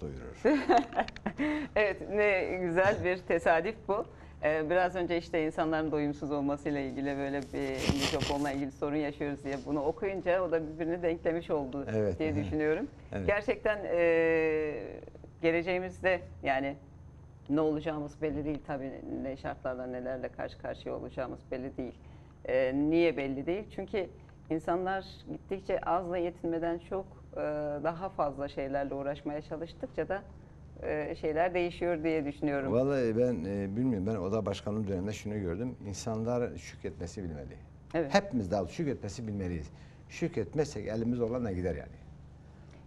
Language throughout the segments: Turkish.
doyurur. Evet ne güzel bir tesadüf bu. Ee, Biraz önce işte insanların doyumsuz olmasıyla ilgili böyle bir mikrofonla ilgili sorun yaşıyoruz diye bunu okuyunca o da birbirini denklemiş oldu Evet, diye evet. düşünüyorum. Evet. Gerçekten e, geleceğimizde yani ne olacağımız belli değil tabii ne şartlarla nelerle karşı karşıya olacağımız belli değil. E, niye belli değil? Çünkü insanlar gittikçe azla yetinmeden çok daha fazla şeylerle uğraşmaya çalıştıkça da e, şeyler değişiyor diye düşünüyorum. Vallahi ben e, bilmiyorum ben oda başkanlığı döneminde şunu gördüm. İnsanlar şükretmesi bilmeli. Evet. Hepimiz daha şükretmesi bilmeliyiz. Şükretmezsek elimiz olanla gider yani.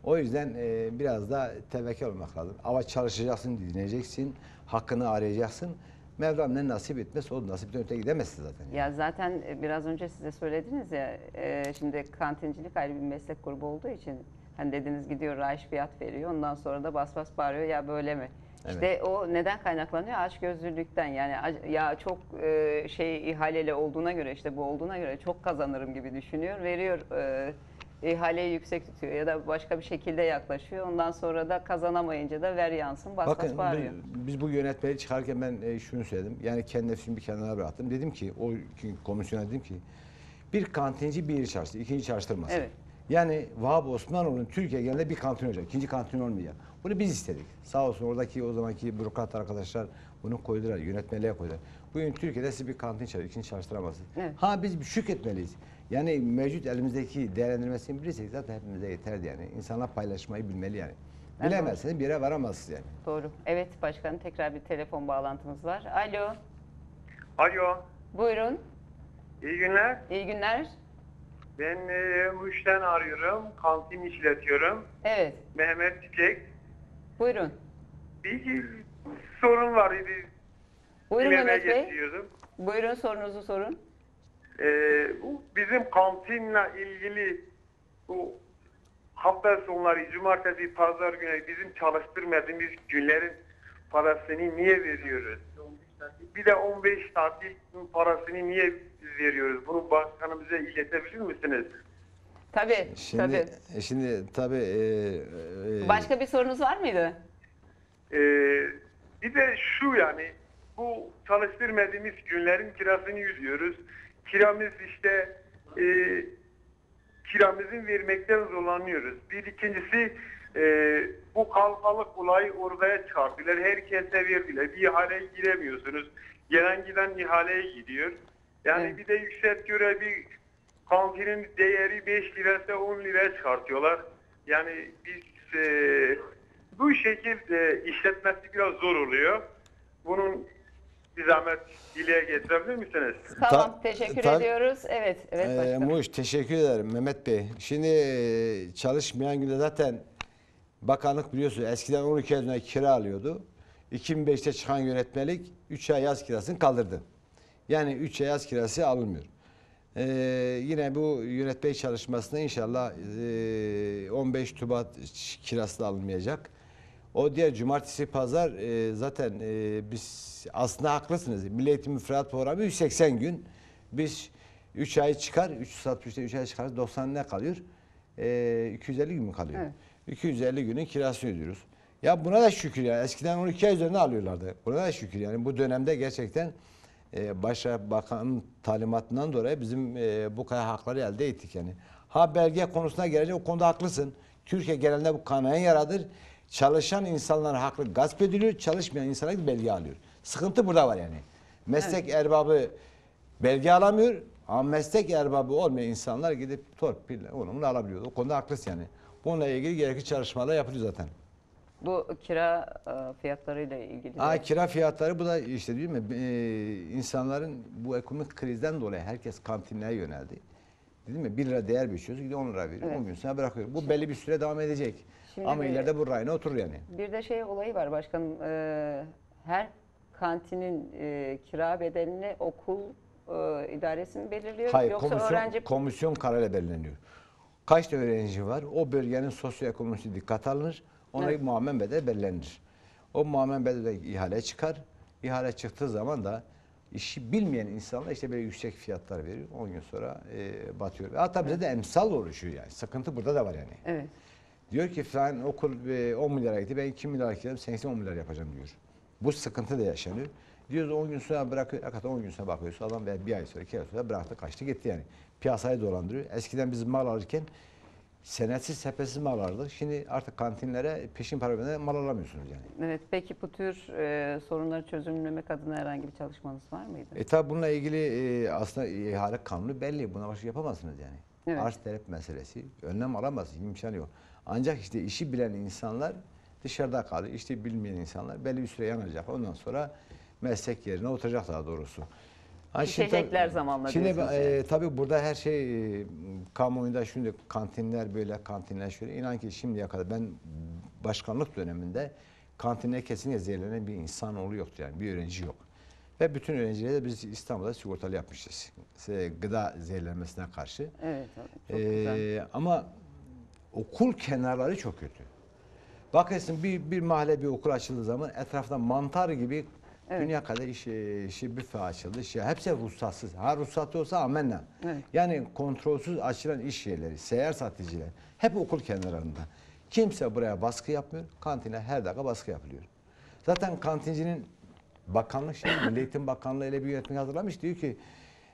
O yüzden e, biraz da tevekkül olmak lazım. Ama çalışacaksın, dinleyeceksin, hakkını arayacaksın. Mevlam ne nasip etmez o nasipten öte gidemezsin zaten. Ya zaten e, biraz önce size söylediniz ya e, şimdi kantincilik ayrı bir meslek grubu olduğu için hani dediniz gidiyor rayiç fiyat veriyor ondan sonra da bas bas bağırıyor ya böyle mi? İşte o neden kaynaklanıyor? Açgözlülükten yani ac- ya çok e, şey ihaleli olduğuna göre işte bu olduğuna göre çok kazanırım gibi düşünüyor. Veriyor e, ihaleyi yüksek tutuyor ya da başka bir şekilde yaklaşıyor. Ondan sonra da kazanamayınca da ver yansın bas Bakın bas bağırıyor. biz, biz bu yönetmeliği çıkarken ben e, şunu söyledim. Yani kendi nefsimi bir kenara bıraktım. Dedim ki o komisyona dedim ki bir kantinci bir yeri çalıştı, ikinci çalıştırmasın. Evet. Yani Vahap Osmanoğlu'nun Türkiye genelinde bir kantin olacak. ikinci kantin olmayacak. Bunu biz istedik. Sağ olsun oradaki o zamanki bürokrat arkadaşlar bunu koydular, yönetmeliğe koydular. Bugün Türkiye'de siz bir kantin çalışıyor, ikinci çalıştıramazsınız. Evet. Ha biz bir şükretmeliyiz. Yani mevcut elimizdeki değerlendirmesini bilirsek zaten hepimize yeterdi yani. İnsanlar paylaşmayı bilmeli yani. Bilemezseniz bir yere varamazsınız yani. Doğru. Evet başkanım tekrar bir telefon bağlantımız var. Alo. Alo, Buyurun. iyi günler. İyi günler. Ben e, Muş'tan arıyorum, kantin işletiyorum. Evet. Mehmet Çiçek. Buyurun. Bir sorun var idi. Buyurun Mehmet Bey. getiriyordum. Buyurun sorunuzu sorun. E, bu bizim kantinle ilgili bu hafta sonları, cumartesi, pazar günü bizim çalıştırmadığımız günlerin parasını niye veriyoruz? Bir de 15 tatil parasını niye veriyoruz? Bunu başkanımıza iletebilir misiniz? Tabii. Şimdi tabii. e, şimdi tabii e, e, Başka bir sorunuz var mıydı? Ee, bir de şu yani bu çalıştırmadığımız günlerin kirasını yüzüyoruz. Kiramız işte e, kiramızın vermekten zorlanıyoruz. Bir ikincisi e, bu kalabalık olayı ortaya çıkarttılar. Herkese verdiler. Bir ihaleye giremiyorsunuz. Gelen giden ihaleye gidiyor. Yani Evet. bir de yüksek göre bir kantinin değeri 5 lirası 10 liraya çıkartıyorlar. Yani biz e, bu şekilde işletmesi biraz zor oluyor. Bunun bir zahmet dile getirebilir misiniz? Tamam. Ta- teşekkür ta- ediyoruz. Evet. Evet Ee, başkanım. Muş teşekkür ederim Mehmet Bey. Şimdi e, çalışmayan günde zaten bakanlık biliyorsunuz eskiden 12 ay kira alıyordu. 2005'te çıkan yönetmelik 3 ay yaz kirasını kaldırdı. Yani 3 ay yaz kirası alınmıyor. Ee, yine bu yönetmelik çalışmasında inşallah e, 15 Şubat kirası da alınmayacak. O diğer cumartesi pazar e, zaten e, biz aslında haklısınız. Milli Eğitim Müfredat Programı 180 gün. Biz 3 ay çıkar, 363'te 3 ay çıkar 90 ne kalıyor? E, 250 gün mü kalıyor? Evet. 250 günün kirasını ödüyoruz. Ya buna da şükür ya. Eskiden 12 ay üzerine alıyorlardı. Buna da şükür yani. Bu dönemde gerçekten e, Başbakanın talimatından dolayı bizim e, bu kadar hakları elde ettik yani. Ha belge konusuna gelince o konuda haklısın. Türkiye genelinde bu kanayan yaradır. Çalışan insanların hakkı gasp ediliyor, çalışmayan insanlar belge alıyor. Sıkıntı burada var yani. Meslek erbabı belge alamıyor ama meslek erbabı olmayan insanlar gidip torpille onu bunu alabiliyor. O konuda haklısın yani. Bununla ilgili gerekli çalışmalar yapılıyor zaten. Bu kira e, fiyatlarıyla ilgili. de- Aa, kira fiyatları bu da işte değil mi? Ee, insanların bu ekonomik krizden dolayı herkes kantinlere yöneldi. Değil mi? 1 lira değer biçiyoruz, gidiyor 10 lira veriyor. Evet. 10 gün sonra bırakıyor. Bu belli bir süre devam edecek. Şimdi Ama bir- ileride bu rayına oturur yani. Bir de şey olayı var başkanım. e, her kantinin e, kira bedelini okul e, idaresi mi belirliyor? Hayır, Yoksa komisyon, öğrenci komisyon kararıyla belirleniyor. Kaç öğrenci var? O bölgenin sosyoekonomisi dikkat alınır. Ona Evet. muammen bedel belirlenir. O muammen bedelde ihale çıkar. İhale çıktığı zaman da işi bilmeyen insanlar işte böyle yüksek fiyatlar veriyor. 10 gün sonra e, batıyor. Hatta bize de emsal oluşuyor yani. Sıkıntı burada da var yani. Evet. Diyor ki falan okul e, 10 milyara gitti ben 2 milyar gidelim 80 10 milyar yapacağım diyor. Bu sıkıntı da yaşanıyor. Diyoruz 10 gün sonra bırakıyor. Hakikaten 10 gün sonra bakıyorsun adam bir ay sonra iki ay sonra bıraktı kaçtı gitti yani. Piyasayı dolandırıyor. Eskiden biz mal alırken senetsiz sepetsiz mal alırdık. Şimdi artık kantinlere peşin para vermeden mal alamıyorsunuz yani. Evet. Peki bu tür e, sorunları çözümlemek adına herhangi bir çalışmanız var mıydı? E tabi bununla ilgili e, aslında ihale kanunu belli. Buna başka yapamazsınız yani. Evet. Arz talep meselesi. Önlem alamazsınız. imkanı yok. Ancak işte işi bilen insanlar dışarıda kalıyor. İşte bilmeyen insanlar belli bir süre yanacak. Ondan sonra meslek yerine oturacak daha doğrusu. Tabii- zamanla Şimdi diyorsunuz e, tabii burada her şey e, kamuoyunda şimdi kantinler böyle kantinler şöyle. İnan ki şimdiye kadar ben başkanlık döneminde kantine kesinlikle zehirlenen bir insan oğlu yoktu yani bir öğrenci yok. Ve bütün öğrencileri de biz İstanbul'da sigortalı yapmışız. Se- Gıda zehirlenmesine karşı. Evet. Çok Ee, güzel. ama okul kenarları çok kötü. Bakıyorsun bir, bir mahalle bir okul açıldığı zaman etrafta mantar gibi Evet. dünya kadar iş, işi büfe açıldı. Şey, hepsi ruhsatsız. Ha ruhsatlı olsa amenna. Evet. Yani kontrolsüz açılan iş yerleri, seyyar satıcılar hep okul kenarlarında. Kimse buraya baskı yapmıyor. Kantine her dakika baskı yapılıyor. Zaten kantincinin bakanlık şimdi Milli Eğitim Bakanlığı ile bir yönetmek hazırlamış. Diyor ki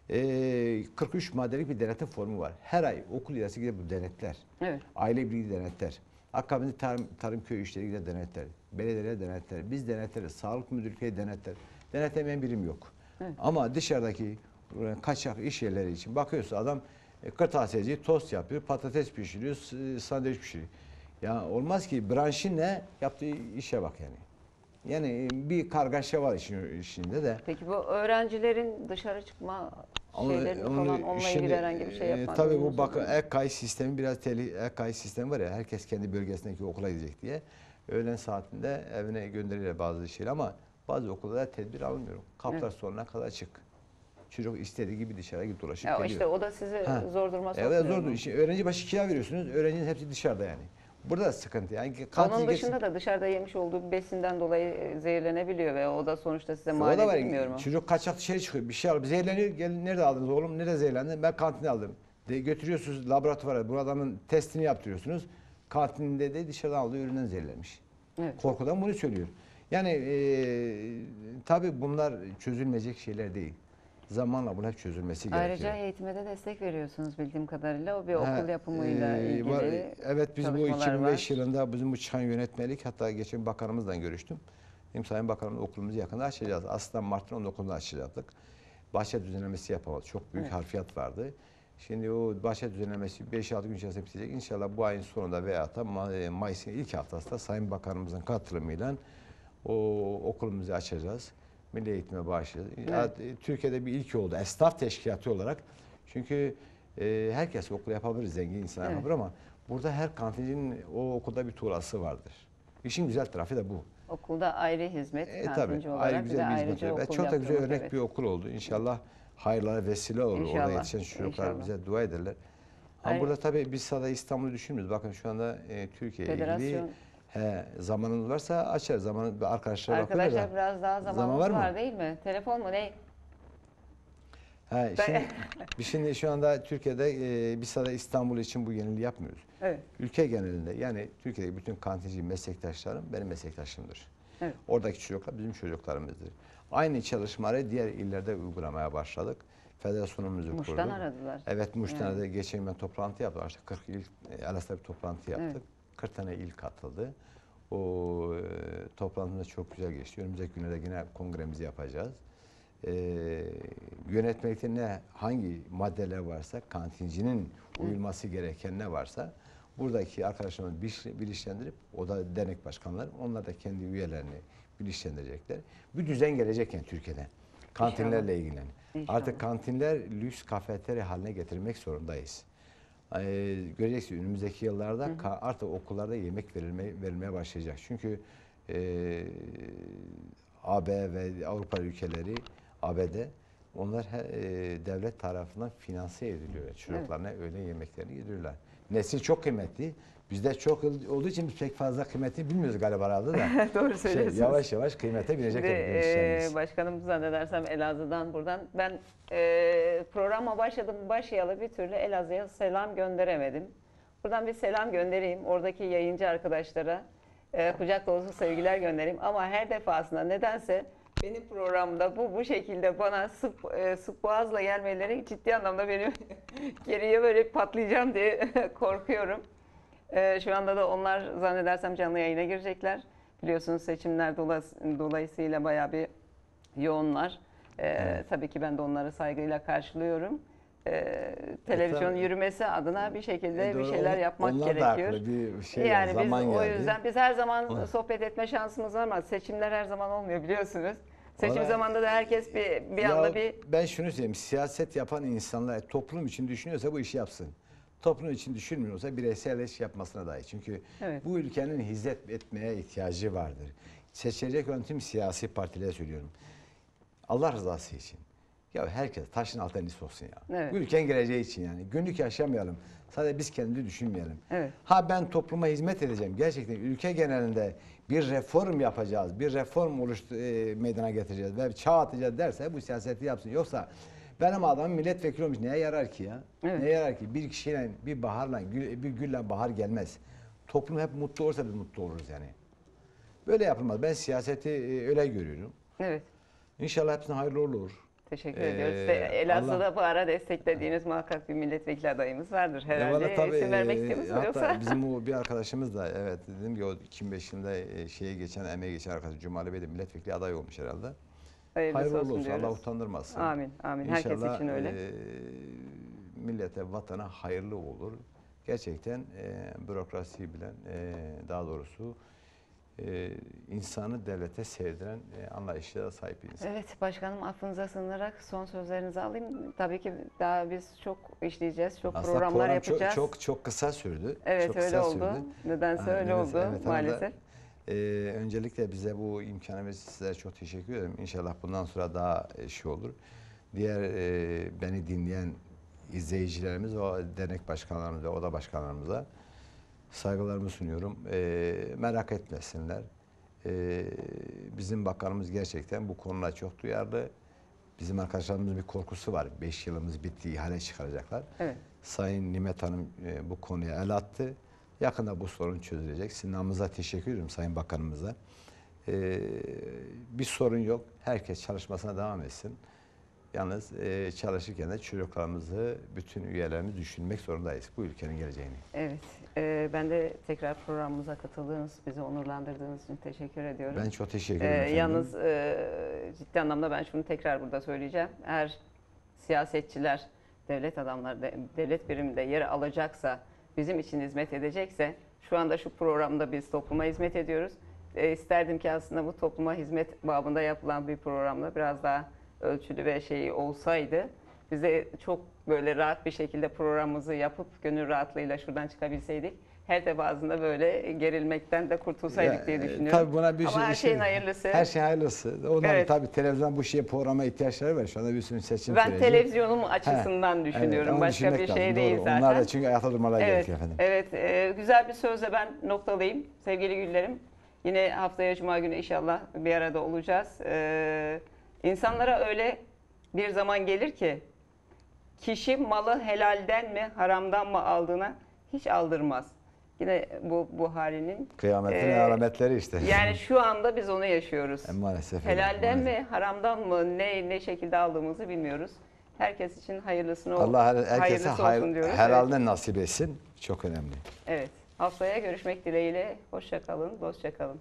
eee 43 maddelik bir denetim formu var. Her ay okul idaresi gidip denetler. Evet. Aile birliği denetler. Akabinde tarım, tarım köy işleri gider denetler. Belediyeler denetler. Biz denetleriz. Sağlık müdürlüğü denetler. Denetlemeyen birim yok. Ama dışarıdaki e, kaçak iş yerleri için bakıyorsun adam e, kırtasiyeci tost yapıyor, patates pişiriyor, s- sandviç pişiriyor. Ya olmaz ki branşın ne yaptığı işe bak yani. Yani e, bir kargaşa var işin içinde de. Peki bu öğrencilerin dışarı çıkma Ama şeylerini onu falan onunla şimdi, ilgili herhangi bir şey e, yapmadınız Tabii mı? bu bak ek kayıt sistemi biraz tehlikeli. Ek kayıt sistemi var ya herkes kendi bölgesindeki okula gidecek diye. Öğlen saatinde evine gönderilir bazı şeyler ama bazı okullarda tedbir alınmıyor. Kapılar Evet. sonuna kadar açık. Çocuk istediği gibi dışarı gidip dolaşıp Ya geliyor. işte o da sizi Ha. zor duruma sokmuyor Evet zor. İşte öğrenci başı kira veriyorsunuz. Öğrencinin hepsi dışarıda yani. Burada da sıkıntı. Yani kantin Onun geçsin- dışında da dışarıda yemiş olduğu bir besinden dolayı e, zehirlenebiliyor ve o da sonuçta size mal edilmiyor mu? Çocuk kaçak dışarı çıkıyor. Bir şey alıp zehirleniyor. Gel nerede aldınız oğlum? Nerede zehirlendin? Ben kantine aldım. De, götürüyorsunuz laboratuvara. Bu adamın testini yaptırıyorsunuz. Kantinde de dışarıdan aldığı üründen zehirlenmiş. Evet. Korkudan bunu söylüyor. Yani e, tabii bunlar çözülmeyecek şeyler değil. Zamanla bunlar hep çözülmesi Ayrıca gerekiyor. eğitime de destek veriyorsunuz bildiğim kadarıyla. O bir okul yapımıyla e, ilgili var. Evet biz bu çalışmalar 2005 var. yılında bizim bu çıkan yönetmelik hatta geçen bakanımızla görüştüm. Dedim Sayın Bakanım okulumuzu yakında açacağız. Aslında Mart'ın 19'unda açacaktık. Bahçe düzenlemesi yapamadık. Çok büyük Evet. harfiyat vardı. Şimdi o bahçe düzenlemesi 5-6 gün içerisinde bitecek. İnşallah bu ayın sonunda veya da e, Mayıs'ın ilk haftasında Sayın Bakanımızın katılımıyla o okulumuzu açacağız. Milli eğitime başlayacağız. Ya, e, Türkiye'de bir ilk oldu. Esnaf teşkilatı olarak. Çünkü e, herkes okul yapabilir, zengin insan Evet. yapabilir ama burada her kantincinin o okulda bir tuğlası vardır. İşin güzel tarafı da bu. Okulda ayrı hizmet, E, kantinci tabii olarak ayrı bir güzel bir hizmet. ayrıca var. Ve okul çok da güzel örnek evet. bir okul oldu. İnşallah hayırlara vesile olur. Orada İnşallah, yetişen çocuklar bize dua ederler. Ama Ayrı- burada tabii biz sadece İstanbul'u düşünmüyoruz. Bakın şu anda e, Türkiye ilgili he, zamanınız varsa açar. Zamanı bir arkadaşlara Arkadaşlar da. biraz daha Zaman zamanımız var var, mı? değil mi? Telefon mu ne? He, şimdi, biz şimdi şu anda Türkiye'de e, biz sadece İstanbul için bu yeniliği yapmıyoruz. Evet. Ülke genelinde yani Türkiye'deki bütün kantinci meslektaşlarım benim meslektaşımdır. Evet. Oradaki çocuklar bizim çocuklarımızdır. Aynı çalışmaları diğer illerde uygulamaya başladık. Federasyonumuzu Muş'tan kurduk. aradılar. Evet Muş'tan da geçen ben toplantı yaptım. İşte 40 il, Alas'ta bir toplantı yaptık. Evet. 40 tane il katıldı. O e, toplantımız çok güzel geçti. Önümüzdeki günlerde yine kongremizi yapacağız. E, yönetmelikte ne, hangi maddeler varsa, kantincinin uyulması gereken ne varsa buradaki arkadaşlarımız bilinç- bilinçlendirip, o da dernek başkanları, onlar da kendi üyelerini bilinçlendirecekler. Bir düzen gelecek yani Türkiye'de. Kantinlerle ilgilen. Artık kantinler lüks kafeterya haline getirmek zorundayız. Ee, göreceksiniz önümüzdeki yıllarda ka- artık okullarda yemek verilmeye, verilmeye başlayacak. Çünkü e, AB ve Avrupa ülkeleri, ABD onlar he- e, devlet tarafından finanse ediliyor. Çocuklarına öğle yemeklerini yediriyorlar. Nesil çok kıymetli. Bizde çok ol- olduğu için biz pek fazla kıymetini bilmiyoruz galiba herhalde da. Doğru Şey, söylüyorsunuz. yavaş yavaş kıymete binecek. Şimdi, e, başkanım zannedersem Elazığ'dan buradan. Ben e, programa başladım başlayalı bir türlü Elazığ'a selam gönderemedim. Buradan bir selam göndereyim. Oradaki yayıncı arkadaşlara e, kucak dolusu sevgiler göndereyim. Ama her defasında nedense benim programda bu bu şekilde bana sık, e, sık boğazla gelmeleri ciddi anlamda benim geriye böyle patlayacağım diye korkuyorum. E, şu anda da onlar zannedersem canlı yayına girecekler. Biliyorsunuz seçimler dolas- dolayısıyla bayağı bir yoğunlar. E, Tabii ki ben de onları saygıyla karşılıyorum. E, televizyon tabii. yürümesi adına bir şekilde E, bir doğru, şeyler on- yapmak onlar da gerekiyor. haklı, bir şey yani biz zaman o geldi. yüzden biz her zaman sohbet etme şansımız var ama seçimler her zaman olmuyor biliyorsunuz. Seçim Vallahi- zamanında da herkes bir bir anda bir Ben şunu söyleyeyim. Siyaset yapan insanlar toplum için düşünüyorsa bu işi yapsın. Toplum için düşünmüyorsa bireysel iş yapmasına dair. Çünkü Evet. bu ülkenin hizmet etmeye ihtiyacı vardır. Seçilecek olan tüm siyasi partilere söylüyorum. Allah rızası için. Ya herkes taşın altına nis olsun ya. Evet. Bu ülkenin geleceği için yani. Günlük yaşamayalım. Sadece biz kendimizi düşünmeyelim. Evet. Ha ben topluma hizmet edeceğim. Gerçekten ülke genelinde bir reform yapacağız. Bir reform oluştu, e, meydana getireceğiz. Ve çağ atacağız derse bu siyaseti yapsın. Yoksa benim adamım milletvekili olmuş. Neye yarar ki ya? Evet. Neye yarar ki? Bir kişiyle, bir baharla, gül, bir gülle bahar gelmez. Toplum hep mutlu olursa biz mutlu oluruz yani. Böyle yapılmaz. Ben siyaseti e, öyle görüyorum. evet İnşallah hepsine hayırlı olur. Teşekkür Ee, ediyoruz. Ve Elazığ'da Allah- bu ara desteklediğiniz muhakkak bir milletvekili adayımız vardır herhalde. Eyvallah, tabii, İsim vermek e, istiyor musunuz hatta yoksa? bizim o bir arkadaşımız da evet dedim ki o 2005 yılında e, şeye geçen emeğe geçen arkadaş Cumali Bey de milletvekili aday olmuş herhalde. Hayırlısı Hayırlı olsun olsun. Allah utandırmasın. Amin, amin. Herkes İnşallah, için öyle. e, millete, vatana hayırlı olur. Gerçekten e, bürokrasiyi bilen, e, daha doğrusu e, insanı devlete sevdiren e, anlayışlara sahip insan. Evet başkanım affınıza sığınarak son sözlerinizi alayım. Tabii ki daha biz çok işleyeceğiz, çok Aslında programlar program çok, yapacağız. çok çok kısa sürdü. evet çok öyle oldu. sürdü. Nedense Ha, öyle evet, oldu evet, maalesef. e, öncelikle bize bu imkanı verdiğiniz size çok teşekkür ederim. İnşallah bundan sonra daha e, şey olur. Diğer e, beni dinleyen izleyicilerimiz ve dernek başkanlarımıza, oda başkanlarımıza saygılarımı sunuyorum. E, merak etmesinler. E, bizim bakanımız gerçekten bu konuda çok duyarlı. Bizim arkadaşlarımızın bir korkusu var. Beş yılımız bitti, ihale çıkaracaklar. Evet. Sayın Nimet Hanım e, bu konuya el attı. Yakında bu sorun çözülecek. Sinan'ımıza teşekkür ediyorum Sayın Bakanımıza. E, bir sorun yok. Herkes çalışmasına devam etsin. Yalnız e, çalışırken de çocuklarımızı, bütün üyelerimizi düşünmek zorundayız. Bu ülkenin geleceğini. Evet. E, ben de tekrar programımıza katıldığınız, bizi onurlandırdığınız için teşekkür ediyorum. Ben çok teşekkür Ee, ederim. efendim. yalnız e, ciddi anlamda ben şunu tekrar burada söyleyeceğim. Eğer siyasetçiler, devlet adamları, de- devlet biriminde yer alacaksa, bizim için hizmet edecekse, şu anda şu programda biz topluma hizmet ediyoruz. E, isterdim ki aslında bu topluma hizmet babında yapılan bir programda biraz daha ölçülü ve şey olsaydı, bize çok böyle rahat bir şekilde programımızı yapıp gönül rahatlığıyla şuradan çıkabilseydik. Her defasında böyle gerilmekten de kurtulsaydık Ya, diye e, düşünüyorum. Tabii buna bir Ama şey, her şey- şeyin hayırlısı. Her şey hayırlısı. Onlar Evet. tabii televizyon bu şeye programa ihtiyaçları var. Şu anda bir sürü seçim Ben süreci. televizyonum açısından Evet, düşünüyorum. onu Başka bir düşünmek şey lazım, değil doğru. zaten. Onlar da çünkü ayakta durmaları Evet, gerekiyor efendim. evet. e, güzel bir sözle ben noktalayayım sevgili Güllerim. Yine haftaya Cuma günü inşallah bir arada olacağız. E, insanlara öyle bir zaman gelir ki kişi malı helalden mi haramdan mı aldığına hiç aldırmaz. Yine bu Buhari'nin Kıyametin Ee, alametleri işte. yani şu anda biz onu yaşıyoruz. E, maalesef. Helalden maalesef. mi, haramdan mı, ne ne şekilde aldığımızı bilmiyoruz. Herkes için hayırlısını Allah her- herkese hayır, olsun diyoruz. helalden nasip etsin. Çok önemli. Evet. evet. Haftaya görüşmek dileğiyle. Hoşça kalın, dostça kalın.